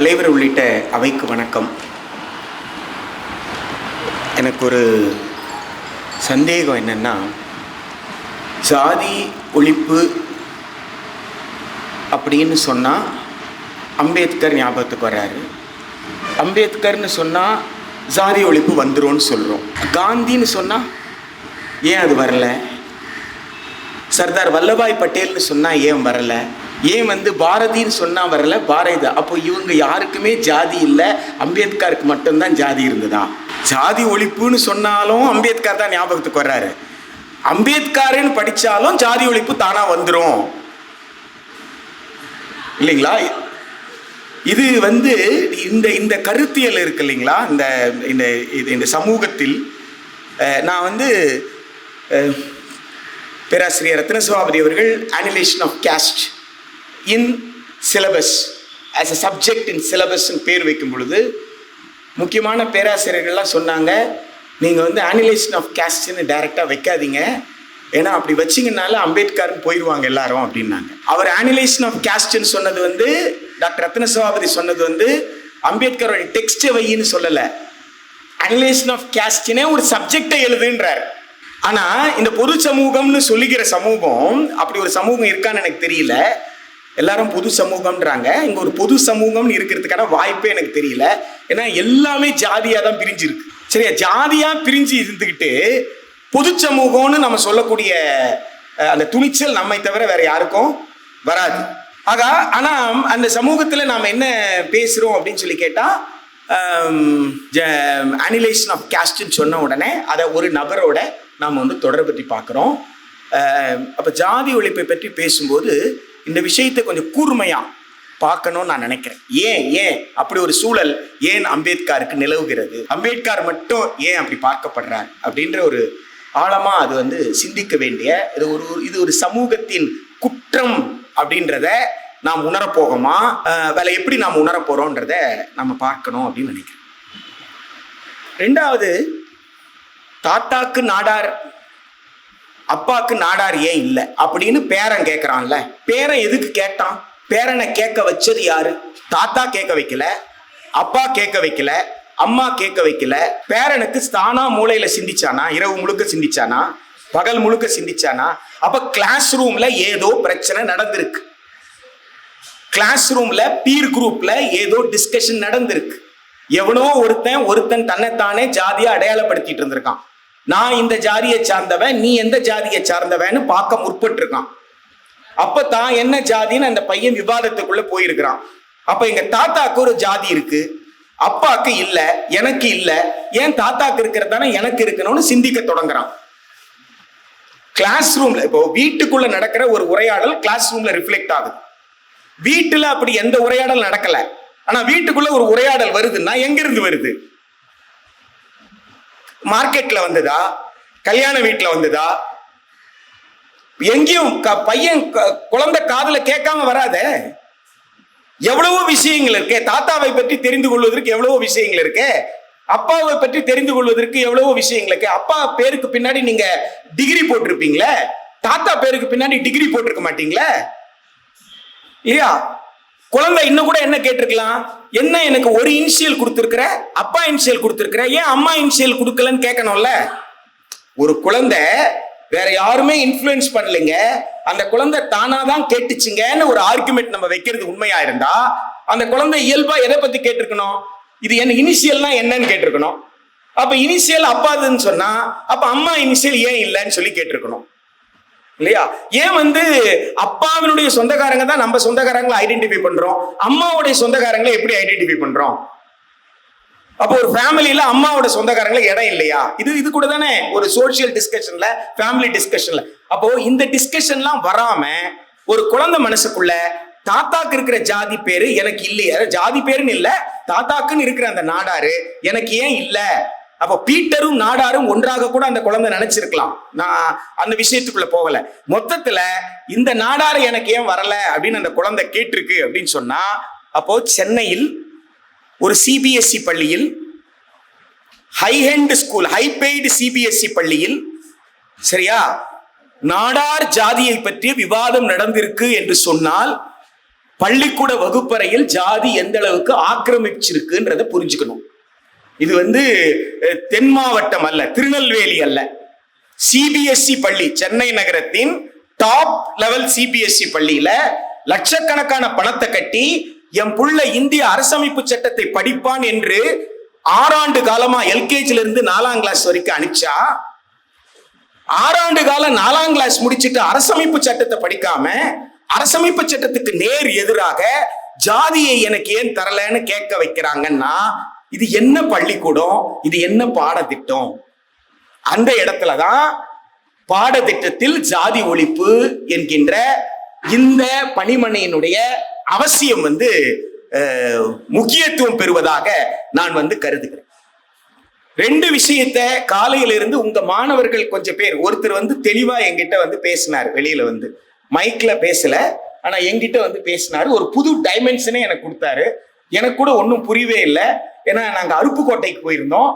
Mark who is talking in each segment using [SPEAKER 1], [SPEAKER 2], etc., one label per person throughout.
[SPEAKER 1] தலைவர் உள்ளிட்ட அவைக்கு வணக்கம். எனக்கு ஒரு சந்தேகம் என்னன்னா ஜாதி ஒழிப்பு அப்படின்னு சொன்னால் அம்பேத்கர் ஞாபகத்துக்கு வர்றாரு அம்பேத்கர்னு சொன்னால் ஜாதி ஒழிப்பு வந்துரும்னு சொல்கிறோம் காந்தின்னு சொன்னால் ஏன் அது வரல? சர்தார் வல்லபாய் பட்டேல்னு சொன்னால் ஏன் வரலை? ஏன் வந்து பாரதின்னு சொன்னால் வரல? பாரதி அப்போ இவங்க யாருக்குமே ஜாதி இல்லை. அம்பேத்கருக்கு மட்டும்தான் ஜாதி இருந்ததா? ஜாதி ஒழிப்புன்னு சொன்னாலும் அம்பேத்கர் தான் ஞாபகத்துக்கு வர்றாரு. அம்பேத்கருன்னு படித்தாலும் ஜாதி ஒழிப்பு தானாக வந்துடும் இல்லைங்களா? இது வந்து இந்த இந்த கருத்தியல் இருக்கு இல்லைங்களா? இந்த இந்த இது இந்த சமூகத்தில் நான் வந்து பேராசிரியர் ரத்னசபாபதி அவர்கள் annihilation of caste in syllabus as a subject in சிலபஸ்ன்னு பேர் வைக்கும் பொழுது முக்கியமான பேராசிரியர்கள்லாம் சொன்னாங்க நீங்கள் வந்து அனிலேஷன் ஆஃப் கேஸ்ட்னு டைரெக்டாக வைக்காதீங்க. ஏன்னா அப்படி வச்சிங்கனால அம்பேத்கர்னு போயிடுவாங்க எல்லாரும் அப்படின்னாங்க. அவர் அனிலேஷன் ஆஃப் கேஸ்ட்னு சொன்னது வந்து டாக்டர் ரத்னசபாபதி சொன்னது வந்து அம்பேத்கரோட டெக்ஸ்டை வையின்னு சொல்லலை. அனிலேஷன் ஆஃப் கேஸ்ட்னே ஒரு சப்ஜெக்டை எழுதுன்றார். ஆனால் இந்த பொது சமூகம்னு சொல்லிக்கிற சமூகம் அப்படி ஒரு சமூகம் இருக்கான்னு எனக்கு தெரியல. எல்லாரும் பொது சமூகம்ன்றாங்க. இங்க ஒரு பொது சமூகம்னு இருக்கிறதுக்கான வாய்ப்பே எனக்கு தெரியல. ஏன்னா எல்லாமே ஜாதியா தான் பிரிஞ்சிருக்கு. சரியா? ஜாதியா பிரிஞ்சு இருந்துக்கிட்டு பொது சமூகம்னு நம்ம சொல்லக்கூடிய அந்த துணிச்சல் நம்மை தவிர வேற யாருக்கும் வராது. ஆக ஆனா அந்த சமூகத்துல நாம என்ன பேசுறோம் அப்படின்னு சொல்லி கேட்டா அனிலேஷன் ஆஃப் கேஸ்ட்னு சொன்ன உடனே அதை ஒரு நபரோட நாம் வந்து தொடர்பு பற்றி பார்க்குறோம். அப்போ ஜாதி ஒழிப்பை பற்றி பேசும்போது இந்த விஷயத்தை கொஞ்சம் கூர்மையாக பார்க்கணும்னு நான் நினைக்கிறேன். ஏன் ஏன் அப்படி ஒரு சூழல் ஏன் அம்பேத்கருக்கு நிலவுகிறது? அம்பேத்கர் மட்டும் ஏன் அப்படி பார்க்கப்படுறார் அப்படின்ற ஒரு ஆழமாக அது வந்து சிந்திக்க வேண்டிய இது ஒரு ஒரு- இது ஒரு சமூகத்தின் குற்றம் அப்படின்றத நாம் உணரப்போகமா? வேலை எப்படி நாம் உணரப்போகிறோன்றத நம்ம பார்க்கணும் அப்படின்னு நினைக்கிறேன். ரெண்டாவது தாத்தாக்கு நாடார் அப்பாக்கு நாடார் ஏன் இல்லை அப்படின்னு பேரன் கேட்குறான்ல பேரன் எதுக்கு கேட்டான்? பேரனை கேட்க வச்சது யாரு? தாத்தா கேட்க வைக்கல அப்பா கேட்க வைக்கல அம்மா கேட்க வைக்கல. பேரனுக்கு தானா மூளையில சிந்திச்சானா? இரவு முழுக்க சிந்திச்சானா? பகல் முழுக்க சிந்திச்சானா? அப்ப கிளாஸ் ரூம்ல ஏதோ பிரச்சனை நடந்திருக்கு. கிளாஸ் ரூம்ல பீர் குரூப்ல ஏதோ டிஸ்கஷன் நடந்திருக்கு. எவனோ ஒருத்தன் ஒருத்தன் தன்னைத்தானே ஜாதியா அடையாளப்படுத்திட்டு இருந்திருக்கான். நான் இந்த ஜாதியை சார்ந்தவன் நீ எந்த ஜாதியை சார்ந்தவன்னு பார்க்க முற்பட்டு இருக்கான் அப்ப தான் என்ன ஜாதின்னு அந்த பையன் விவாதத்துக்குள்ள போயிருக்கிறான். அப்ப எங்க தாத்தாக்கு ஒரு ஜாதி இருக்கு. அப்பாக்கு இல்ல எனக்கு இல்ல. ஏன் தாத்தாக்கு இருக்கிறதானே எனக்கு இருக்கணும்னு சிந்திக்க தொடங்குறான். கிளாஸ் ரூம்ல இப்போ வீட்டுக்குள்ள நடக்கிற ஒரு உரையாடல் கிளாஸ் ரூம்ல ரிஃப்ளெக்ட் ஆகுது. வீட்டுல அப்படி எந்த உரையாடல் நடக்கல. ஆனா வீட்டுக்குள்ள ஒரு உரையாடல் வருதுன்னா எங்க இருந்து வருது? மார்க்கெட்ல வந்ததா? கல்யாண வீட்டில் வந்ததா? எங்கேயும் க- பையன் க- குழந்தை காதில் கேட்காம வராதே? எவ்வளவோ விஷயங்கள் இருக்கே. தாத்தாவை பற்றி தெரிந்து கொள்வதற்கு எவ்வளவோ விஷயங்கள் இருக்கே. அப்பாவை பற்றி தெரிந்து கொள்வதற்கு எவ்வளவோ விஷயங்கள் இருக்கு. அப்பா பேருக்கு பின்னாடி நீங்க டிகிரி போட்டிருப்பீங்களே? தாத்தா பேருக்கு பின்னாடி டிகிரி போட்டிருக்க மாட்டீங்களே? இல்லையா? குழந்தை இன்னும் கூட என்ன கேட்டிருக்கலாம்? என்ன எனக்கு ஒரு இனிஷியல் கொடுத்துருக்குற? அப்பா இனிஷியல் கொடுத்துருக்குற? ஏன் அம்மா இனிஷியல் கொடுக்கலன்னு கேட்கணும்ல? ஒரு குழந்தை வேற யாருமே இன்ஃப்ளூயன்ஸ் பண்ணலைங்க. அந்த குழந்தை தானா தான் கேட்டுச்சுங்கன்னு ஒரு ஆர்குமெண்ட் நம்ம வைக்கிறது உண்மையா இருந்தா அந்த குழந்தை இயல்பா எதை பத்தி கேட்டிருக்கணும்? இது என்ன இனிஷியல்னா என்னன்னு கேட்டிருக்கணும். அப்ப இனிஷியல் அப்பாதுன்னு சொன்னா அப்ப அம்மா இனிஷியல் ஏன் இல்லைன்னு சொல்லி கேட்டிருக்கணும். இல்லையா? ஏன் வந்து அப்பாவினுடைய சொந்தக்காரங்க தான் நம்ம சொந்தக்காரங்களை ஐடென்டிஃபை பண்றோம்? அம்மாவுடைய சொந்தக்காரங்களை எப்படி ஐடென்டிஃபை பண்றோம்? அப்போ ஒரு ஃபேமிலியில அம்மாவோட சொந்தக்காரங்களை இடம் இல்லையா? இது இது கூட தானே ஒரு சோஷியல் டிஸ்கஷன்ல ஃபேமிலி டிஸ்கஷன்ல அப்போ இந்த டிஸ்கஷன்லாம் வராம ஒரு குழந்தை மனசுக்குள்ள தாத்தாக்கு இருக்கிற ஜாதி பேரு எனக்கு இல்லையா. ஜாதி பேருன்னு இல்ல. தாத்தாக்குன்னு இருக்கிற அந்த நாடாரு எனக்கு ஏன் இல்லை? அப்போ பீட்டரும் நாடாரும் ஒன்றாக கூட அந்த குழந்தை நினைச்சிருக்கலாம். நான் அந்த விஷயத்துக்குள்ள போகல. மொத்தத்துல இந்த நாடாரு எனக்கு ஏன் வரல அப்படின்னு அந்த குழந்தை கேட்டிருக்கு அப்படின்னு சொன்னா அப்போ சென்னையில் ஒரு சிபிஎஸ்இ பள்ளியில் high end school high paid CBSE பள்ளியில் சரியா? நாடார் ஜாதியை பற்றிய விவாதம் நடந்திருக்கு என்று சொன்னால் பள்ளிக்கூட வகுப்பறையில் ஜாதி எந்த அளவுக்கு ஆக்கிரமிச்சிருக்குன்றதை புரிஞ்சுக்கணும். இது வந்து தென் மாவட்டம் அல்ல திருநெல்வேலி அல்ல. சிபிஎஸ்இ பள்ளி சென்னை நகரத்தின் டாப் லெவல் சிபிஎஸ்இ பள்ளியில லட்சக்கணக்கான பணத்தை கட்டி என் புள்ள இந்திய அரசமைப்பு சட்டத்தை படிப்பான் என்று ஆறாண்டு காலமா எல்கேஜில இருந்து நாலாம் கிளாஸ் வரைக்கும் அனுப்பிச்சா ஆறாண்டு காலம் நாலாம் கிளாஸ் முடிச்சுட்டு அரசமைப்பு சட்டத்தை படிக்காம அரசமைப்பு சட்டத்துக்கு நேர் எதிராக ஜாதியை எனக்கு ஏன் தரலன்னு கேட்க வைக்கிறாங்கன்னா இது என்ன பள்ளிக்கூடம்? இது என்ன பாடத்திட்டம்? அந்த இடத்துல தான் பாடத்திட்டத்தில் ஜாதி ஒழிப்பு என்கின்ற இந்த பணிமனையினுடைய அவசியம் வந்து முக்கியத்துவம் பெறுவதாக நான் வந்து கருதுகிறேன். ரெண்டு விஷயத்த காலையில இருந்து உங்க மாணவர்கள் கொஞ்சம் பேர் ஒருத்தர் வந்து தெளிவா எங்கிட்ட வந்து பேசினார் வெளியில வந்து. மைக்ல பேசல ஆனா என்கிட்ட வந்து பேசினாரு. ஒரு புது டைமென்ஷனே எனக்கு கொடுத்தாரு. எனக்கு கூட ஒன்றும் புரியவே இல்லை. ஏன்னா நாங்கள் அருப்புக்கோட்டைக்கு போயிருந்தோம்.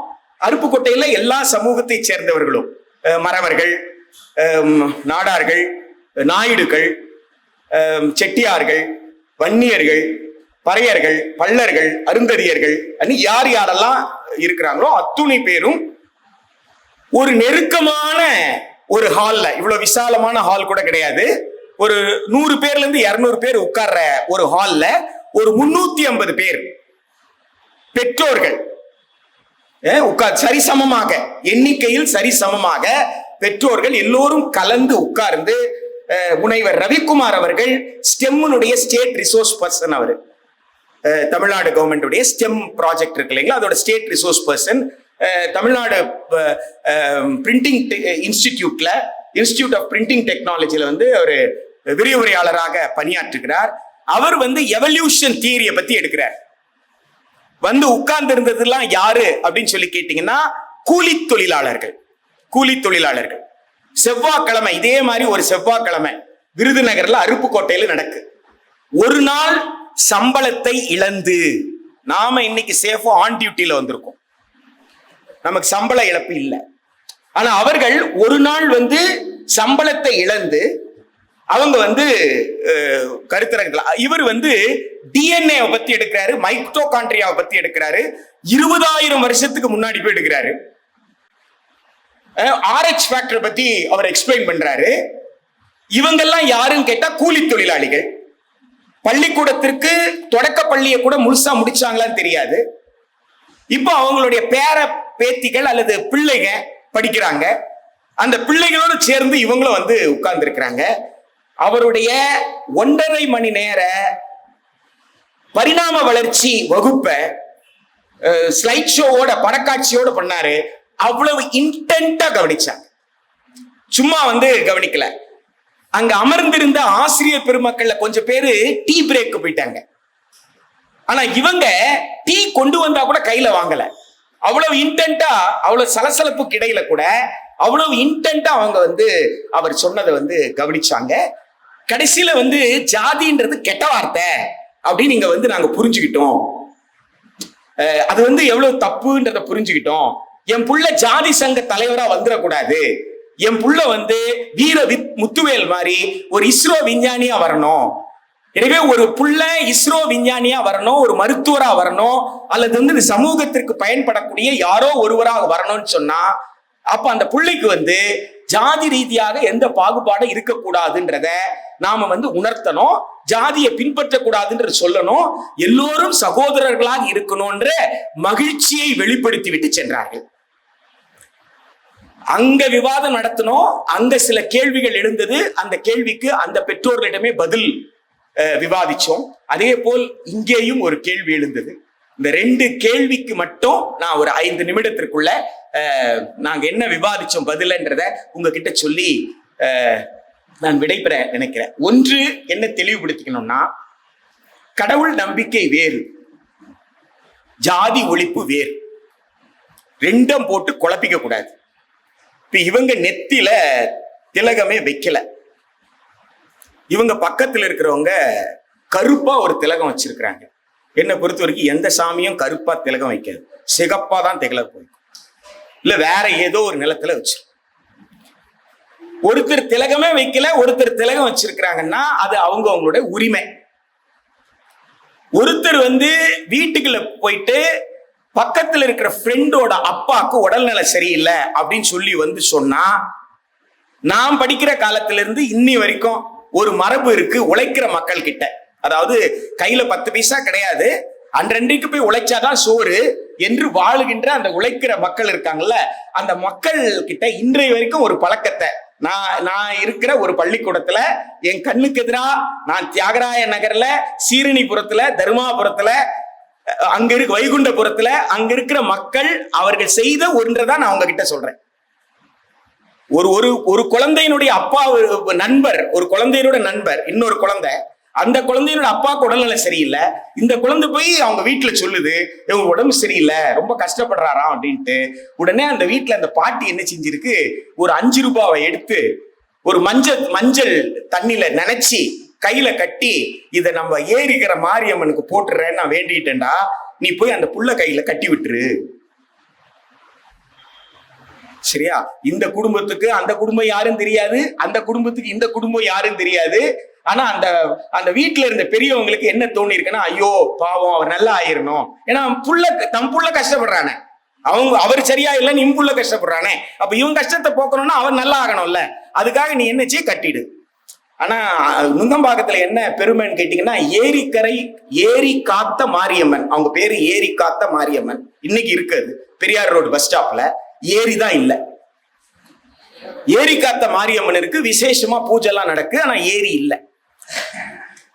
[SPEAKER 1] அருப்புக்கோட்டையில் எல்லா சமூகத்தை சேர்ந்தவர்களும் மறவர்கள் நாடார்கள் நாயுடுகள் செட்டியார்கள் வன்னியர்கள் பறையர்கள் பல்லர்கள் அருந்ததியர்கள் அப்படின்னு யார் யாரெல்லாம் இருக்கிறாங்களோ அத்துணை பேரும் ஒரு நெருக்கமான ஒரு ஹாலில் இவ்வளோ விசாலமான ஹால் கூட கிடையாது. ஒரு நூறு பேர்லேருந்து இரநூறு பேர் உட்கார்ற ஒரு ஹாலில் ஒரு முன்னூத்தி ஐம்பது பேர். பெற்றோர்கள். உட்கார் சரிசமமாக. எண்ணிக்கையில் சரிசமமாக பெற்றோர்கள் எல்லோரும் கலந்து உட்கார்ந்து முனைவர் ரவிக்குமார் அவர்கள் ஸ்டெம்முனுடைய ஸ்டேட் ரிசோர்ஸ் பர்சன் அவர். தமிழ்நாடு கவர்மெண்டுடைய ஸ்டெம் ப்ராஜெக்ட் இருக்கு இல்லைங்களா? அதோட state resource person. Tamil Nadu printing இன்ஸ்டிடியூட்ல institute of printing டெக்னாலஜியில் வந்து ஒரு விரிவுரையாளராக பணியாற்றுகிறார். அவர் வந்து எவல்யூஷன் தியரியை பத்தி எடுக்கிறார். வந்து உட்கார்ந்து இருந்ததுலாம் யாரு அப்படின்னு சொல்லி கேட்டீங்கன்னா கூலி தொழிலாளர்கள். கூலி தொழிலாளர்கள். செவ்வாய்க்கிழமை இதே மாதிரி ஒரு செவ்வாய்க்கிழமை விருதுநகர்ல அருப்புக்கோட்டையில நடக்கு. ஒரு நாள் சம்பளத்தை இழந்து நாம இன்னைக்கு சேஃபா ஆன் டியூட்டியில வந்திருக்கோம். நமக்கு சம்பள இழப்பு இல்லை. ஆனா அவர்கள் ஒரு நாள் வந்து சம்பளத்தை இழந்து அவங்க வந்து அஹ், இவர் வந்து டிஎன்ஏ பத்தி எடுக்கிறாரு மைக்ரோகான்ட்ரியாவை பத்தி எடுக்கிறாரு இருபதாயிரம் வருஷத்துக்கு முன்னாடி போய் எடுக்கிறாரு. ஆர்ஹெச் ஃபேக்டர் பத்தி அவர் எக்ஸ்பிளைன் பண்றாரு. இவங்கெல்லாம் யாருன்னு கேட்டா கூலி தொழிலாளிகள். பள்ளிக்கூடத்திற்கு தொடக்க பள்ளியை கூட முழுசா முடிச்சாங்களான்னு தெரியாது. இப்போ அவங்களுடைய பேர பேத்திகள் அல்லது பிள்ளைங்க படிக்கிறாங்க. அந்த பிள்ளைகளோடு சேர்ந்து இவங்களும் வந்து உட்கார்ந்து இருக்கிறாங்க அவருடைய ஒன்றரை மணி நேர பரிணாம வளர்ச்சி வகுப்பை ஸ்லைட் ஷோவோட படக்காட்சியோட பண்ணாரு. அவ்வளவு இன்டென்ட்டா கவனிச்சாங்க. சும்மா வந்து கவனிக்கல. அங்க அமர்ந்திருந்த ஆசிரியர் பெருமக்கள்ல கொஞ்சம் பேரு டீ பிரேக் போயிட்டாங்க. ஆனா இவங்க டீ கொண்டு வந்தா கூட கையில வாங்கல. அவ்வளவு இன்டென்ட்டா அவ்வளவு சலசலப்புக்கு இடையில கூட அவ்வளவு இன்டென்ட்டா அவங்க வந்து அவர் சொன்னதை வந்து கவனிச்சாங்க. கடைசியில வந்து ஜாதின்றது கெட்ட வார்த்தை அப்படின்னு நீங்க வந்து நாங்க புரிஞ்சுக்கிட்டோம். அது வந்து எவ்வளவு தப்புன்றத புரிஞ்சுக்கிட்டோம். என் புள்ள ஜாதி சங்க தலைவரா வந்துடக்கூடாது என் புள்ள வந்து வீர வித் முத்துவேல் மாதிரி ஒரு இஸ்ரோ விஞ்ஞானியா வரணும். எனவே ஒரு புள்ள இஸ்ரோ விஞ்ஞானியா வரணும் ஒரு மருத்துவரா வரணும் அல்லது வந்து இந்த சமூகத்திற்கு பயன்படக்கூடிய யாரோ ஒருவராக வரணும்னு சொன்னா அப்ப அந்த புள்ளைக்கு வந்து ஜாதி ரீதியாக எந்த பாகுபாடும் இருக்கக்கூடாதுன்றத நாம வந்து உணர்த்தணும். ஜாதியை பின்பற்றக்கூடாதுன்றது சொல்லணும். எல்லோரும் சகோதரர்களாக இருக்கணும்ன்ற மகிழ்ச்சியை வெளிப்படுத்தி விட்டு சென்றார்கள். அங்க விவாதம் நடத்தினோம். அங்க சில கேள்விகள் எழுந்தது. அந்த கேள்விக்கு அந்த பெற்றோர்களிடமே பதில் விவாதிச்சோம். அதே போல் இங்கேயும் ஒரு கேள்வி எழுந்தது. இந்த ரெண்டு கேள்விக்கு மட்டும் நான் ஒரு ஐந்து நிமிடத்திற்குள்ள நாங்கள் நாங்க என்ன விவாதிச்சோம் பதிலன்றத உங்ககிட்ட சொல்லி நான் விடைபெற நினைக்கிறேன். ஒன்று என்ன தெளிவுபடுத்திக்கணும்னா கடவுள் நம்பிக்கை வேறு ஜாதி ஒழிப்பு வேறு. ரெண்டும் போட்டு குழப்பிக்க கூடாது. இப்ப இவங்க நெத்தில திலகமே வைக்கல. இவங்க பக்கத்துல இருக்கிறவங்க கருப்பா ஒரு திலகம் வச்சிருக்கிறாங்க. என்னை பொறுத்த வரைக்கும் எந்த சாமியும் கருப்பா திலகம் வைக்காது. சிகப்பா தான் திலகம் போய்க்கும் இல்ல வேற ஏதோ ஒரு நிலத்துல வச்சு. ஒருத்தர் திலகமே வைக்கல ஒருத்தர் திலகம் வச்சிருக்கிறாங்கன்னா அது அவங்க அவங்களுடைய உரிமை. ஒருத்தர் வந்து வீட்டுக்குள்ள போயிட்டு பக்கத்துல இருக்கிற ஃப்ரெண்டோட அப்பாவுக்கு உடல்நலம் சரியில்லை அப்படின்னு சொல்லி வந்து சொன்னா நாம் படிக்கிற காலத்துல இருந்து இன்னி வரைக்கும் ஒரு மரபு இருக்கு உழைக்கிற மக்கள் கிட்ட அதாவது கையில பத்து பைசா கிடையாது. அன்றன்றைக்கு போய் உழைச்சாதான் சோறு என்று வாழுகின்ற அந்த உழைக்கிற மக்கள் இருக்காங்கல்ல அந்த மக்கள் கிட்ட இன்றைய வரைக்கும் ஒரு பழக்கத்தை. நான் நான் இருக்கிற ஒரு பள்ளிக்கூடத்துல என் கண்ணுக்கு எதிராக நான் தியாகராய நகர்ல சீரணிபுரத்துல தருமாபுரத்துல அங்க இருக்கு வைகுண்டபுரத்துல அங்க இருக்கிற மக்கள் அவர்கள் செய்த ஒன்றை நான் அவங்க கிட்ட சொல்றேன். ஒரு ஒரு ஒரு குழந்தையினுடைய அப்பா நண்பர் ஒரு குழந்தையினோட நண்பர் இன்னொரு குழந்தை அந்த குழந்தையோட அப்பாவுக்கு உடல்நிலை சரியில்லை. இந்த குழந்தை போய் அவங்க வீட்டுல சொல்லுது இவங்க உடம்பு சரியில்லை ரொம்ப கஷ்டப்படுறாராம் அப்படின்ட்டு. உடனே அந்த வீட்டுல அந்த பாட்டி என்ன செஞ்சிருக்கு? ஒரு அஞ்சு ரூபாவை எடுத்து ஒரு மஞ்சள் மஞ்சள் தண்ணியில நினைச்சி கையில கட்டி இதை நம்ம ஏறிக்கிற மாரியம்மனுக்கு போட்டுறேன்னு நான் வேண்டிட்டேன்டா. நீ போய் அந்த புள்ள கையில கட்டி விட்டுரு. சரியா? இந்த குடும்பத்துக்கு அந்த குடும்பம் யாரும் தெரியாது. அந்த குடும்பத்துக்கு இந்த குடும்பம் யாரும் தெரியாது. ஆனா அந்த அந்த வீட்டுல இருந்த பெரியவங்களுக்கு என்ன தோணி இருக்குன்னா ஐயோ பாவம் அவர் நல்லா ஆயிரணும் ஏன்னா புள்ள தம் புள்ள கஷ்டப்படுறானே. அவங்க அவர் சரியா இல்லைன்னு இம்புள்ள கஷ்டப்படுறானே. அப்ப இவன் கஷ்டத்தை போக்கணும்னா அவர் நல்லா ஆகணும்ல. அதுக்காக நீ என்னச்சு கட்டிடு. ஆனா நுங்கம்பாக்கத்துல என்ன பெருமைன்னு கேட்டீங்கன்னா ஏரிக்கரை ஏரி காத்த மாரியம்மன். அவங்க பேரு ஏரி காத்த மாரியம்மன். இன்னைக்கு இருக்குது. பெரியார் ரோடு பஸ் ஸ்டாப்ல. ஏரி தான் இல்லை. ஏரி காத்த மாரியம்மன் இருக்கு விசேஷமா பூஜை எல்லாம் நடக்கு ஆனா ஏரி இல்லை.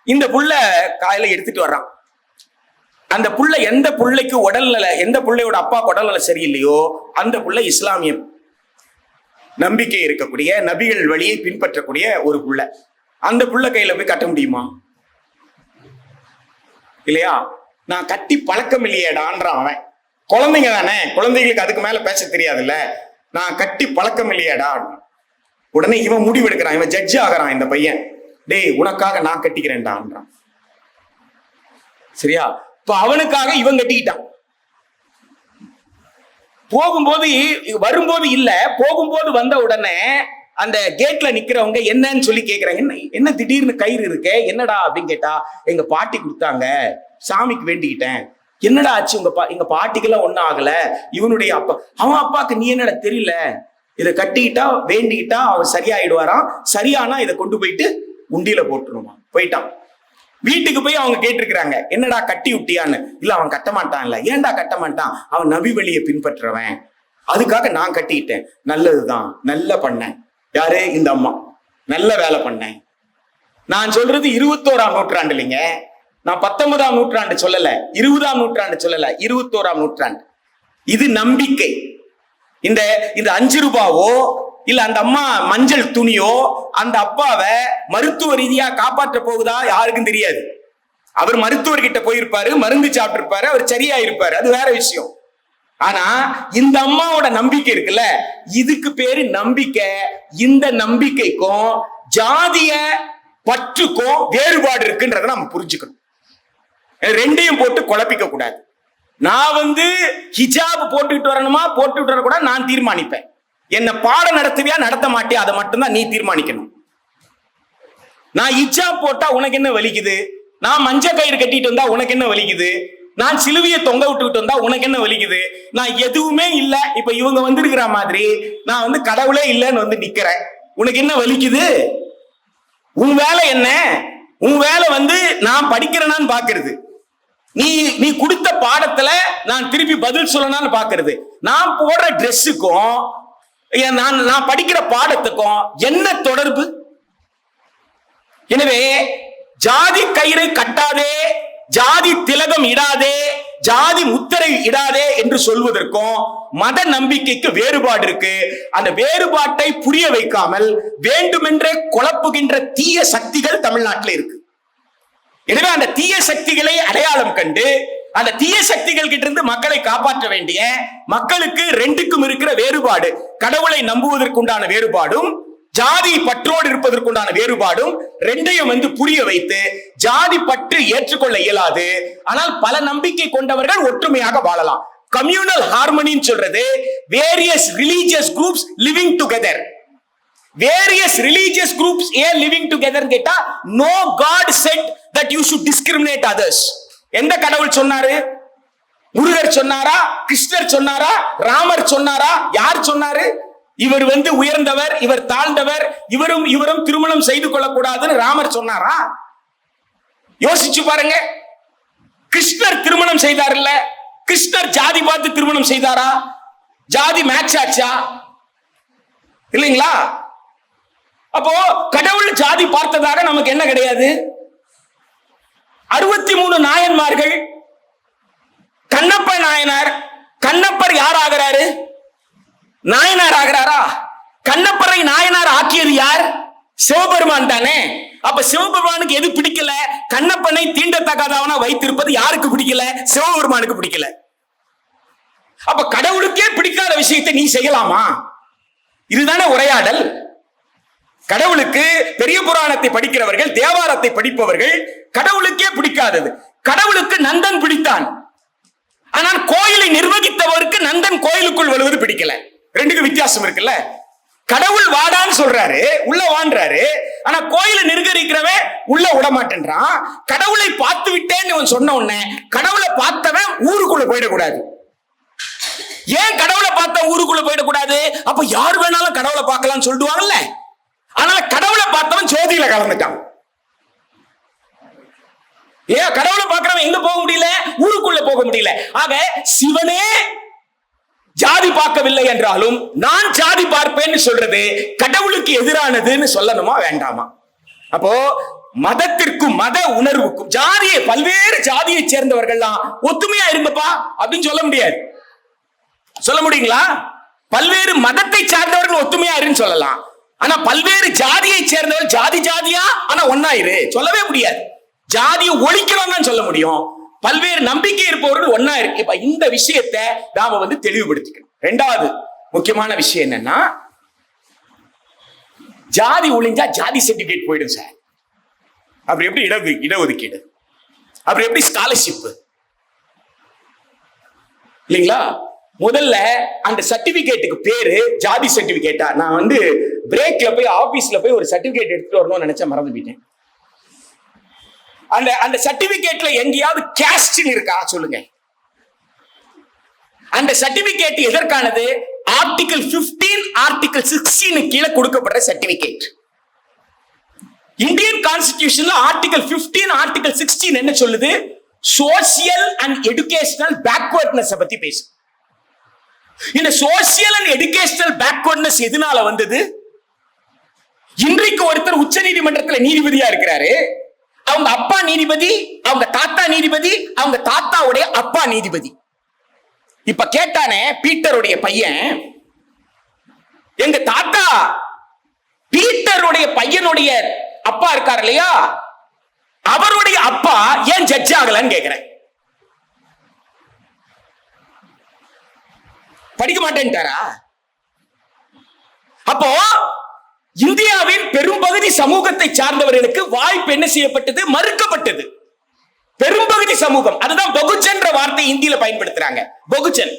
[SPEAKER 1] இந்த புள்ள காலையில எடுத்துட்டு வர்றான். அந்த புள்ள எந்த பிள்ளைக்கு உடல்நல எந்த பிள்ளையோட அப்பா உடல்நல சரியில்லையோ அந்த புள்ள இஸ்லாமியம். நம்பிக்கை இருக்கக்கூடிய நபிகள் வழியை பின்பற்றக்கூடிய ஒரு புள்ள. அந்த புள்ள கையில போய் கட்ட முடியுமா? இல்லையா? நான் கட்டி பழக்கம் இல்லையேடான்றான் அவன். குழந்தைங்க தானே? குழந்தைகளுக்கு அதுக்கு மேல பேச தெரியாதுல்ல. நான் கட்டி பழக்கம் இல்லையேடா. உடனே இவன் முடிவெடுக்கிறான். இவன் ஜட்ஜ் ஆகிறான் இந்த பையன். டேய் உனக்காக நான் கட்டிக்கிறேன்டான்றான் சரியா? இப்ப அவனுக்காக இவன் கட்டிக்கிட்டான். போகும்போது வரும்போது இல்ல போகும்போது வந்த உடனே அந்த கேட்ல நிக்கிறவங்க என்னன்னு சொல்லி கேக்குறாங்க. என்ன என்ன திடீர்னு கயிறு இருக்கே? என்னடா? அப்படின்னு கேட்டா எங்க பாட்டி கொடுத்தாங்க. சாமிக்கு வேண்டிக்கிட்டேன். என்னடா ஆச்சு? உங்க பா எங்க பாட்டிக்கெல்லாம் ஒண்ணும் ஆகல. இவனுடைய அப்பா அவன் அப்பாக்கு நீ என்னடா தெரியல? இதை கட்டிக்கிட்டா வேண்டிக்கிட்டா அவன் சரியாயிடுவாராம். சரியானா இதை கொண்டு போயிட்டு உண்டியில போட்டுருமா. போயிட்டான். வீட்டுக்கு போய் அவங்க கேட்டிருக்கிறாங்க என்னடா கட்டி விட்டியான்னு? இல்ல அவன் கட்ட மாட்டான்ல. ஏன்டா கட்ட மாட்டான்? அவன் நபி வழியை பின்பற்றுறவன் அதுக்காக நான் கட்டிக்கிட்டேன் நல்லதுதான். நல்ல பண்ணேன். யாரு? இந்த அம்மா. நல்ல வேலை பண்ணேன். நான் சொல்றது இருபத்தோராம் நூற்றாண்டு இல்லைங்க. நான் பத்தொன்பதாம் நூற்றாண்டு சொல்லல. இருபதாம் நூற்றாண்டு சொல்லல. இருபத்தோராம் நூற்றாண்டு. இது நம்பிக்கை. இந்த இந்த அஞ்சு ரூபாவோ இல்ல அந்த அம்மா மஞ்சள் துணியோ அந்த அப்பாவை மருத்துவ ரீதியா காப்பாற்ற போகுதா யாருக்கும் தெரியாது. அவர் மருத்துவர்கிட்ட போயிருப்பாரு மருந்து சாப்பிட்டிருப்பாரு அவர் சரியா இருப்பாரு அது வேற விஷயம். ஆனா இந்த அம்மாவோட நம்பிக்கை இருக்குல்ல? இதுக்கு பேரு நம்பிக்கை. இந்த நம்பிக்கைக்கும் ஜாதிய பற்றுக்கும் வேறுபாடு இருக்குன்றத நம்ம புரிஞ்சுக்கணும். ரெண்டையும் போட்டு குழப்பிக்க கூடாது. நான் வந்து ஹிஜாப் போட்டுக்கிட்டு வரணுமா? போட்டுக்கிட்டு வரக்கூடாது நான் தீர்மானிப்பேன். என்ன பாடம் நடத்துவியா நடத்த மாட்டியா அதை மட்டும்தான் நீ தீர்மானிக்கணும். நான் இச்சா போட்டா உனக்கு என்ன வலிக்குது? நான் மஞ்ச கயிறு கட்டிட்டு வந்தா உனக்கு என்ன வலிக்குது? நான் சிலுவையை தொங்க விட்டுக்கிட்டு வந்தா உனக்கு என்ன வலிக்குது? நான் எதுவுமே இல்ல இப்ப இவங்க வந்திருக்கிற மாதிரி நான் வந்து கடவுளே இல்லைன்னு வந்து நிக்கிறேன். உனக்கு என்ன வலிக்குது? உன் வேலை என்ன? உன் வேலை வந்து நான் படிக்கிறேனான்னு பாக்குறது. நீ நீ கொடுத்த பாடத்துல நான் திருப்பி பதில் சொல்லணும்னு பாக்குறது. நான் போடுற ட்ரெஸ்ஸுக்கும் நான் நான் படிக்கிற பாடத்துக்கும் என்ன தொடர்பு? எனவே ஜாதி கயிறை கட்டாதே ஜாதி திலகம் இடாதே ஜாதி முத்திரை இடாதே என்று சொல்வதற்கும் மத நம்பிக்கைக்கு வேறுபாடு இருக்கு. அந்த வேறுபாட்டை புரிய வைக்காமல் வேண்டுமென்றே குழப்புகின்ற தீய சக்திகள் தமிழ்நாட்டில் இருக்கு. எனவே அந்த தீய சக்திகளை அடையாளம் கண்டு அந்த தீய சக்திகள் கிட்ட இருந்து மக்களை காப்பாற்ற வேண்டிய மக்களுக்கு ரெண்டுக்கும் இருக்கிற வேறுபாடு. கடவுளை நம்புவதற்குண்டான வேறுபாடும் ஜாதி பற்றோடு இருப்பதற்குண்டான வேறுபாடும் ரெண்டையும் வந்து புரிய வைத்து ஜாதி பற்று ஏற்றுக்கொள்ள இயலாது. ஆனால் பல நம்பிக்கை கொண்டவர்கள் ஒற்றுமையாக வாழலாம். கம்யூனல் ஹார்மனின்னு சொல்றது various religious groups living together various religious groups ஏன் லிவிங் டுகெதர் கேட்டா no God said that you should discriminate others எந்த கடவுள் சொன்னாரு? முருகர் சொன்னாரா? கிருஷ்ணர் சொன்னாரா? ராமர் சொன்னாரா? யார் சொன்னாரு? இவர் வந்து உயர்ந்தவர் இவர் தாழ்ந்தவர் இவரும் இவரும் திருமணம் செய்து கொள்ளக்கூடாதுன்னு ராமர் சொன்னாரா? யோசிச்சு பாருங்க. கிருஷ்ணர் திருமணம் செய்தார்ல? கிருஷ்ணர் ஜாதி பார்த்து திருமணம் செய்தாரா? ஜாதி மேட்ச் ஆச்சா? இல்லைங்களா? அப்போ கடவுள் ஜாதி பார்த்ததாக நமக்கு என்ன கிடையாது? அறுபத்தி மூணு நாயன்மார்கள். கண்ணப்ப நாயனார் கண்ணப்பர் யார் ஆகிறாரு நாயனார் ஆகிறாரா? கண்ணப்பரை நாயனார் ஆக்கியது யார்? சிவபெருமான் தானே. அப்ப சிவபெருமானுக்கு எது பிடிக்கல? கண்ணப்பனை தீண்டத்தகாதவனா வைத்திருப்பது யாருக்கு பிடிக்கல? சிவபெருமானுக்கு பிடிக்கல. அப்ப கடவுளுக்கே பிடிக்காத விஷயத்தை நீ செய்யலாமா? இதுதானே உரையாடல். கடவுளுக்கு பெரிய புராணத்தை படிக்கிறவர்கள் தேவாரத்தை படிப்பவர்கள் கடவுளுக்கே பிடிக்காதது. கடவுளுக்கு நந்தன் பிடித்தான். ஆனால் கோயிலை நிர்வகித்தவருக்கு நந்தன் கோயிலுக்குள் வருவது பிடிக்கல. ரெண்டுக்கு வித்தியாசம் இருக்குல்ல. கடவுள் வாடான்னு சொல்றாரு உள்ள வாண்றாரு ஆனா கோயிலை நிர்கரிக்கிறவன் உள்ள விட மாட்டேன்றான் கடவுளை பார்த்து விட்டேன்னு இவன் சொன்ன உடனே கடவுளை பார்த்தவன் ஊருக்குள்ள போயிடக்கூடாது. ஏன் கடவுளை பார்த்த ஊருக்குள்ள போயிடக்கூடாது? அப்ப யார் வேணாலும் கடவுளை பார்க்கலாம்னு சொல்லிடுவாங்கல்ல அதனால கடவுளை பார்த்தவன் ஜோதியில கலந்துட்டான். ஏன் கடவுளை பார்க்கறவன் எங்க போக முடியல? ஊருக்குள்ள போக முடியல. ஆக சிவனே ஜாதி பார்க்கவில்லை என்றாலும் நான் ஜாதி பார்ப்பேன்னு சொல்றது கடவுளுக்கு எதிரானதுன்னு சொல்லணுமா வேண்டாமா? அப்போ மதத்திற்கும் மத உணர்வுக்கும் ஜாதியை பல்வேறு ஜாதியை சேர்ந்தவர்கள்லாம் ஒத்துமையா இருங்கப்பா அப்படின்னு சொல்ல முடியாது. சொல்ல முடியுங்களா? பல்வேறு மதத்தை சார்ந்தவர்கள் ஒத்துமையா இருன்னு சொல்லலாம். ஆனா பல்வேறு ஜாதியை சேர்ந்தவர் ஜாதி ஜாதியா? ஆனா ஒன்னாயிரு சொல்லவே முடியாது. ஜாதியை ஒழிக்கிறோம் தான் சொல்ல முடியும். பல்வேறு நம்பிக்கை இருப்பவர்கள் ஒன்னா இருக்கு இப்ப இந்த விஷயத்தை நாம வந்து தெளிவுபடுத்திக்கணும். ரெண்டாவது முக்கியமான விஷயம் என்னன்னா ஜாதி ஒழிஞ்சா ஜாதி சர்டிபிகேட் போயிடும் சார். அப்படி எப்படி இட இடஒதுக்கீடு? அப்புறம் எப்படி ஸ்காலர்ஷிப் இல்லைங்களா? முதல்ல அந்த சர்டிபிகேட்டுக்கு பேரு ஜாதி சர்டிபிகேட்டா நான் வந்து பிரேக்ல போய் ஆபீஸ்ல போய் ஒரு சர்டிபிகேட் எடுத்துட்டு வரணும்னு நினைச்ச மறந்து போயிட்டேன். அந்த அந்த சர்டிபிகேட்ல எங்கேயாவது கேஸ்ட் இருக்கா? சொல்லுங்க. அந்த சர்டிபிகேட் எதற்கானது? ஆர்டிகல் 15 ஆர்டிகல் 16 கீழே கொடுக்கப்படுற சர்டிபிகேட் இந்தியன் கான்ஸ்டிடியூஷன்ல ஆர்டிகல் 15 ஆர்டிகல் 16 என்ன சொல்லுது? சோசியல் அண்ட் எடுகேஷனல் பேக்வர்ட்னஸ் பத்தி பேசு. இந்த சோசியல் அண்ட் எடுகேஷனல் பேக்வர்ட்னஸ் எதனால வந்தது? இன்றைக்கு ஒருத்தர் உச்ச நீதிமன்றத்தில் நீதிபதியா இருக்கிறாரு. அவங்க அப்பா நீதிபதி அவங்க தாத்தா நீதிபதி அவங்க தாத்தாவுடைய அப்பா நீதிபதி. இப்ப கேட்டானே பீட்டருடைய பையன் எங்க தாத்தா பீட்டருடைய பையனுடைய அப்பா இருக்கார் இல்லையா? அவருடைய அப்பா ஏன் ஜட்ஜ் ஆகலன்னு கேக்குறேன். படிக்க மாட்டேன்ட்டாரா? அப்போ இந்தியாவின் பெரும்பகுதி சமூகத்தை சார்ந்தவர்களுக்கு வாய்ப்பு என்ன செய்யப்பட்டது? மறுக்கப்பட்டது. பெரும்பகுதி சமூகம் அதுதான் பகுஜன்ற வார்த்தை இந்தியில பயன்படுத்துறாங்க. பகுஜன்.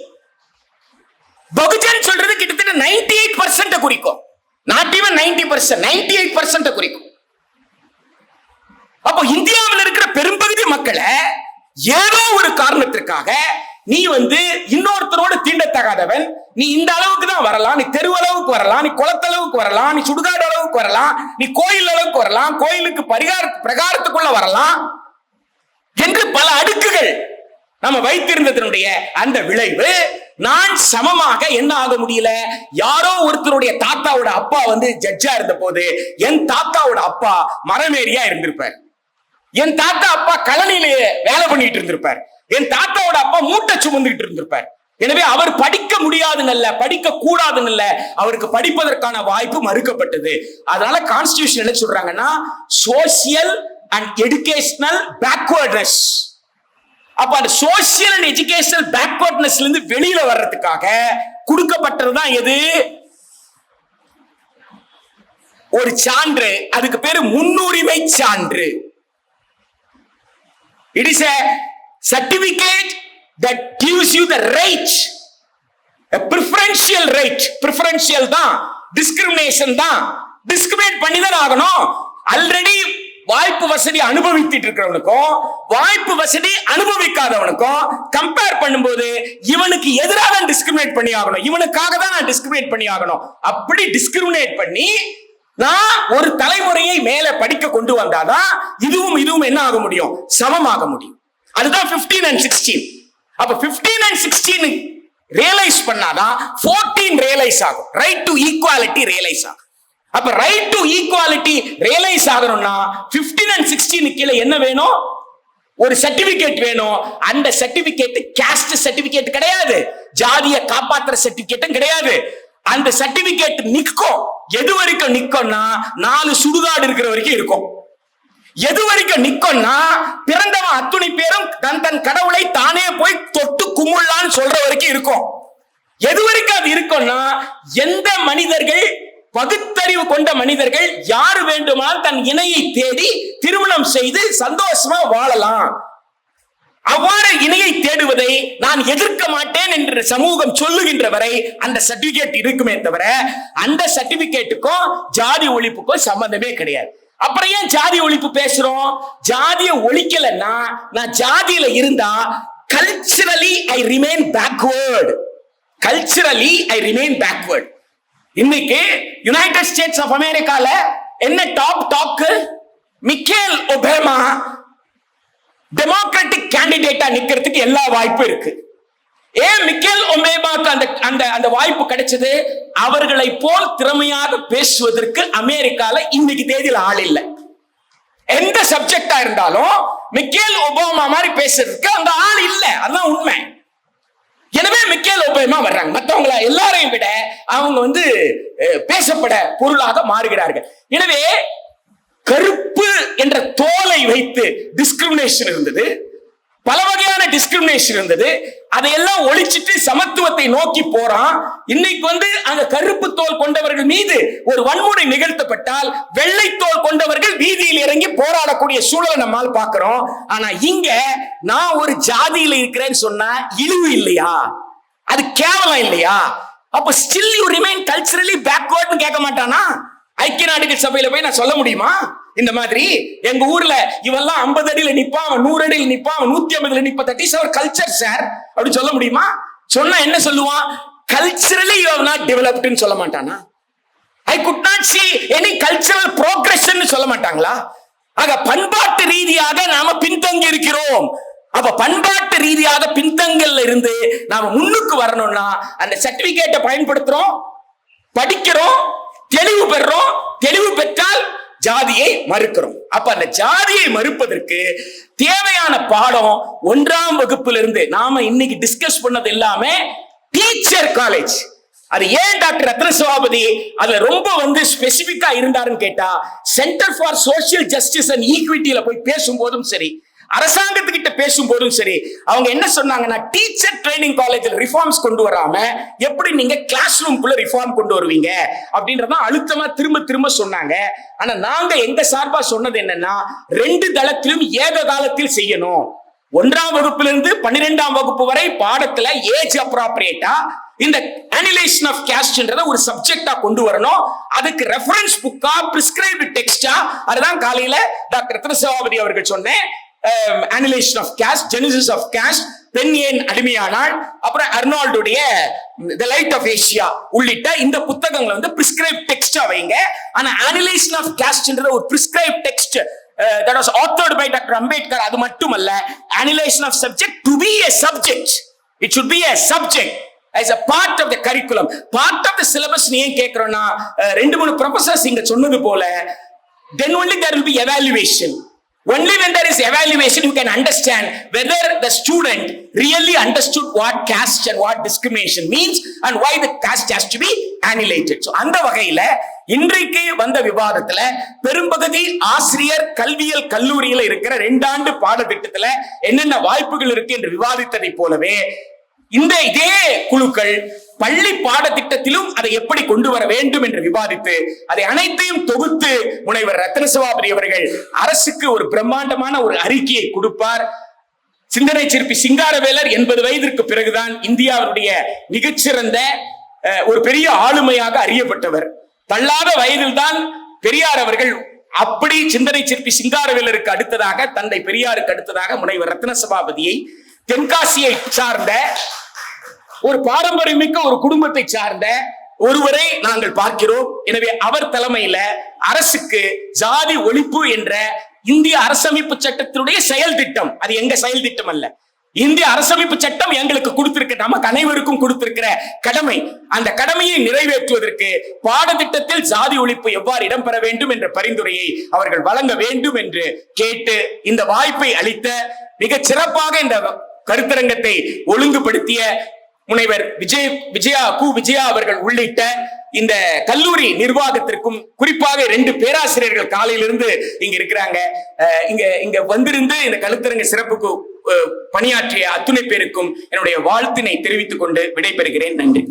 [SPEAKER 1] பகுஜன் சொல்றது கிட்டத்தட்ட நைன்டி எயிட் பர்சன்ட் குறிக்கும். Not even ninety percent ninety eight percent குறிக்கும். அப்போ இந்தியாவில் இருக்கிற பெரும்பகுதி மக்களை ஏதோ ஒரு காரணத்திற்காக நீ வந்து இன்னொருத்தரோடு தீண்டத்தகாதவன். நீ இந்த அளவுக்கு தான் வரலாம். நீ தெரு அளவுக்கு வரலாம். நீ குளத்தளவுக்கு வரலாம். நீ சுடுகாடு அளவுக்கு வரலாம். நீ கோயில் அளவுக்கு வரலாம். கோயிலுக்கு பரிகார பிரகாரத்துக்குள்ள வரலாம் என்று பல அடுக்குகள் நம்ம வைத்திருந்ததனுடைய அந்த விளைவு. நான் சமமாக என்ன ஆக முடியல? யாரோ ஒருத்தருடைய தாத்தாவோட அப்பா வந்து ஜட்ஜா இருந்த போது என் தாத்தாவோட அப்பா மரமேறியா இருந்திருப்பார். என் தாத்தா அப்பா கழனியிலே வேலை பண்ணிட்டு இருந்திருப்பார். என் தாத்தாவோட அப்பா மூட்டை சுமந்துகிட்டு இருந்திருப்பார். எனவே அவர் படிக்க முடியாதுங்கல்ல படிக்க கூடாதுங்கல்ல அவருக்கு படிப்பதற்கான வாய்ப்பு மறுக்கப்பட்டது அதனால கான்ஸ்டியூஷன் என்ன சொல்றாங்கன்னா சோசியல் அண்ட் எடுகேஷனல் பேக்வர்ட்னஸ் அப்ப அந்த சோசியல் அண்ட் எஜுகேஷனல் பேக்வர்ட்னஸ்ல இருந்து வெளியில வர்றதுக்காக கொடுக்கப்பட்டதுதான் எது? ஒரு சான்று. அதுக்கு பேரு முன்னுரிமை சான்று. It is certificate that gives you the right preferential right preferential தான் டிஸ்கிரிமினேஷன் தான். டிஸ்கிரிமினேட் பண்ணி தான் ஆகணும். ஆல்ரெடி வாய்ப்பு வசதி அனுபவித்துட்டு இருக்கிறவனுக்கும் வாய்ப்பு வசதி அனுபவிக்காதவனுக்கும் கம்பேர் பண்ணும்போது இவனுக்கு எதிராக தான் டிஸ்கிரிமினேட் பண்ணி ஆகணும். இவனுக்காக தான் நான் டிஸ்கிரிமினேட் பண்ணி ஆகணும். அப்படி டிஸ்கிரிமினேட் பண்ணி நான் ஒரு தலைமுறையை மேல படிக்க கொண்டு வந்தாதான் இதுவும் இதுவும் என்ன ஆக முடியும்? சமமாக முடியும். அதுதான் 15 அண்ட் சிக்ஸ்டீன் அப்ப 15 அண்ட் சிக்ஸ்டீன் ரியலைஸ் பண்ணாதான் 14 ரியலைஸ் ஆகும். ரைட் டு ஈக்குவாலிட்டி ரியலைஸ் ஆகும். அப்ப ரைட் டு ஈக்குவாலிட்டி ரியலைஸ் ஆகணும்னா 15 அண்ட் சிக்ஸ்டீன் கீழே என்ன வேணும்? ஒரு சர்டிபிகேட் வேணும். அந்த சர்டிபிகேட் கேஸ்ட் சர்டிபிகேட் கிடையாது. ஜாதிய காப்பாத்துற சர்டிபிகேட்டும் கிடையாது. அந்த சர்டிபிகேட் நிற்கும். எது வரைக்கும் நிற்கும்னா நாலு சுடுகாடு இருக்கிற வரைக்கும் இருக்கும். எது வரைக்கும் நிக்கும்னா பிறந்தவன் அத்துணை பேரும் தன் தன் கடவுளை தானே போய் தொட்டு குமுள்ளான்னு சொல்ற வரைக்கும் இருக்கும். எது வரைக்கும் அது இருக்கும்னா எந்த மனிதர்கள் பகுத்தறிவு கொண்ட மனிதர்கள் யார் வேண்டுமானால் தன் இணையை தேடி திருமணம் செய்து சந்தோஷமா வாழலாம். அவ்வாறு இணையை தேடுவதை நான் எதிர்க்க மாட்டேன் என்று சமூகம் சொல்லுகின்ற வரை அந்த சர்டிபிகேட் இருக்குமே தவிர அந்த சர்டிபிகேட்டுக்கும் ஜாதி ஒழிப்புக்கும் சம்பந்தமே கிடையாது. அப்புறம் ஏன் ஜாதி ஒழிப்பு பேசுறோம்? ஜாதியை ஒழிக்கலன்னா நான் ஜாதியில இருந்தா culturally I remain backward culturally I remain backward இன்னைக்கு யுனைடெட் ஸ்டேட்ஸ் ஆஃப் அமெரிக்கால என்ன டாப் டாக்கு மிக்கேல் ஒபேமா டெமோக்ராட்டிக் கேண்டிடேட்டா நிக்கிறதுக்கு எல்லா வாய்ப்பும் இருக்கு. ஏன் மிக்கேல் ஒமேபாக்கு அந்த அந்த அந்த வாய்ப்பு கிடைச்சது? அவர்களை போல் திறமையாக பேசுவதற்கு அமெரிக்கால இன்னைக்கு தேதியில் ஆள் இல்லை. எந்த சப்ஜெக்டா இருந்தாலும் மிக்கேல் ஒபாமா மாதிரி பேசுறதுக்கு அந்த ஆள் இல்லை. அதுதான் உண்மை. எனவே மிக்கேல் ஒபேமா வர்றாங்க. மற்றவங்கள எல்லாரையும் விட அவங்க வந்து பேசப்பட பொருளாக மாறுகிறார்கள். எனவே கருப்பு என்ற தோலை வைத்து டிஸ்கிரிமினேஷன் இருந்தது. பல வகையான டிஸ்கிரிமினேஷன் இருந்தது. அதையெல்லாம் ஒழிச்சிட்டு சமத்துவத்தை நோக்கி போறான். இன்னைக்கு வந்து அங்க கருப்பு தோல் கொண்டவர்கள் மீது ஒரு வன்முறை நிகழ்த்தப்பட்டால் வெள்ளை தோல் கொண்டவர்கள் வீதியில் இறங்கி போராடக்கூடிய சூழலை நம்மால் பார்க்கிறோம். ஆனா இங்க நான் ஒரு ஜாதியில இருக்கிறேன்னு சொன்னா இழிவு இல்லையா? அது கேவலம் இல்லையா? அப்ப ஸ்டில் யூ ரிமைன் கல்ச்சரலி பேக்வர்ட்னு கேட்க மாட்டானா? ஐக்கிய நாடுகள் சபையில போய் நான் சொல்ல முடியுமா? இந்த மாதிரி எங்க ஊர்ல இவெல்லாம் 50 அடியில நிப்பான் அவன் நூறு அடியில நிப்பான் அவன் நூத்தி ஐம்பதுல நிப்பா. That is our culture sir அப்படின்னு சொல்ல முடியுமா? சொன்னா என்ன சொல்லுவான்? கல்ச்சரலி யூ ஹவ் நாட் டெவலப்டுன்னு சொல்ல மாட்டானா? I could not see any cultural progression சொல்ல மாட்டாங்களா? ஆக பண்பாட்டு ரீதியாக நாம பின்தங்கி இருக்கிறோம். அப்ப பண்பாட்டு ரீதியாக பின்தங்கல்ல இருந்து நாம முன்னுக்கு வரணும்னா அந்த சர்டிபிகேட்டை பயன்படுத்துறோம் படிக்கிறோம் தெளிவு பெறுறோம் தெளிவு பெற்றால் ஜாதியை மறுக்கிறோம். அப்ப அந்த ஜாதியை மறுப்பதற்கு தேவையான பாடம் ஒன்றாம் வகுப்பிலிருந்து நாம இன்னைக்கு டிஸ்கஸ் பண்ணது எல்லாமே டீச்சர் காலேஜ் அது ஏன் டாக்டர் ரத்ன சபாபதி அதுல ரொம்ப வந்து ஸ்பெசிபிக்கா இருந்தாருன்னு கேட்டா centre for social justice and ஈக்விட்டியில போய் பேசும்போதும் சரி அரசாங்கத்துக்கிட்ட பேசும்போதும் சரி அவங்க என்ன சொன்னாங்கன்னா டீச்சர் ட்ரைனிங் காலேஜில் ரிஃபார்ம்ஸ் கொண்டு வராம எப்படி நீங்க கிளாஸ் ரூம்குள்ள ரிஃபார்ம் கொண்டு வருவீங்க? அப்படின்றத அழுத்தமா திரும்ப திரும்ப சொன்னாங்க. ஆனா நாங்க எங்க சார்பா சொன்னது என்னன்னா ரெண்டு தளத்திலும் ஏக காலத்தில் செய்யணும். ஒன்றாம் வகுப்பிலிருந்து பன்னிரெண்டாம் வகுப்பு வரை பாடத்துல ஏஜ் அப்ராப்ரியேட்டா இந்த அனிலேஷன் ஆஃப் கேஸ்ட்ன்றத ஒரு சப்ஜெக்டா கொண்டு வரணும். அதுக்கு ரெஃபரன்ஸ் புக்கா பிரிஸ்கிரைப்டு டெக்ஸ்டா அதுதான் காலையில டாக்டர் திருசவாபதி அவர்கள் சொன்னேன். Annihilation of caste genesis of caste பெண் ஏன் அடிமையானால் அப்புறம் அர்னால்டுடைய த லைட் ஆஃப் ஏஷியா உள்ளிட்ட இந்த புத்தகங்களை வந்து பிரிஸ்கிரைப் டெக்ஸ்டா வைங்க. ஆனா அனலைசேஷன் ஆஃப் கேஸ்ட்ன்றது ஒரு prescribe text that was authored by doctor Ambedkar அது மட்டுமல்ல annihilation of subject to be a subject it should be a subject is a part of the curriculum part of the syllabus நீ ஏன் கேக்குறோம்னா ரெண்டு மூணு professors இங்க சொன்னது போல then only there will be evaluation only when there is evaluation you can understand whether the student really understood what caste and what discrimination means and why the caste has to be annihilated so அந்த வகையில இன்றைக்கு வந்த விவாதத்துல பெரும்பகுதி ஆசிரியர் கல்வியல் கல்லூரியில இருக்கிற ரெண்டாண்டு பாடத்திட்டத்துல என்னென்ன வாய்ப்புகள் இருக்கு என்று விவாதித்ததை போலவே இந்த இதே குழுக்கள் பள்ளி பாடத்திட்டத்திலும் அதை எப்படி கொண்டு வர வேண்டும் என்று விவாதித்து அதை அனைத்தையும் தொகுத்து முனைவர் ரத்ன சபாபதி அவர்கள் அரசுக்கு ஒரு பிரம்மாண்டமான ஒரு அறிக்கையை கொடுப்பார். சிந்தனை சிற்பி சிங்காரவேலர் எண்பது வயதிற்கு பிறகுதான் இந்தியாவுடைய மிகச்சிறந்த அஹ், ஒரு பெரிய ஆளுமையாக அறியப்பட்டவர். தள்ளாத வயதில்தான் பெரியார் அவர்கள் அப்படி சிந்தனை சிற்பி சிங்காரவேலருக்கு அடுத்ததாக தந்தை பெரியாருக்கு அடுத்ததாக முனைவர் ரத்ன சபாபதியை தென்காசியை சார்ந்த ஒரு பாரம்பரியமிக்க ஒரு குடும்பத்தை சார்ந்த ஒருவரை நாங்கள் பார்க்கிறோம். எனவே அவர் தலைமையில அரசுக்கு ஜாதி ஒழிப்பு என்ற இந்திய அரசமைப்பு சட்டத்தினுடைய செயல் திட்டம். அது எங்க செயல் திட்டம் அல்ல. இந்திய அரசமைப்பு சட்டம் எங்களுக்கு கொடுத்திருக்க. நமக்கு அனைவருக்கும் கொடுத்திருக்கிற கடமை. அந்த கடமையை நிறைவேற்றுவதற்கு பாடத்திட்டத்தில் ஜாதி ஒழிப்பு எவ்வாறு இடம்பெற வேண்டும் என்ற பரிந்துரையை அவர்கள் வழங்க வேண்டும் என்று கேட்டு இந்த வாய்ப்பை அளித்த மிக சிறப்பாக இந்த கருத்தரங்கத்தை ஒழுங்குபடுத்திய முனைவர் விஜய் விஜயா கு விஜயா அவர்கள் உள்ளிட்ட இந்த கல்லூரி நிர்வாகத்திற்கும் குறிப்பாக ரெண்டு பேராசிரியர்கள் காலையிலிருந்து இங்க இருக்கிறாங்க. அஹ் இங்க இங்க வந்திருந்து இந்த கழுத்தரங்க சிறப்புக்கு பணியாற்றிய அத்துணை பேருக்கும் என்னுடைய வாழ்த்தினை தெரிவித்துக் கொண்டு விடைபெறுகிறேன். நன்றி.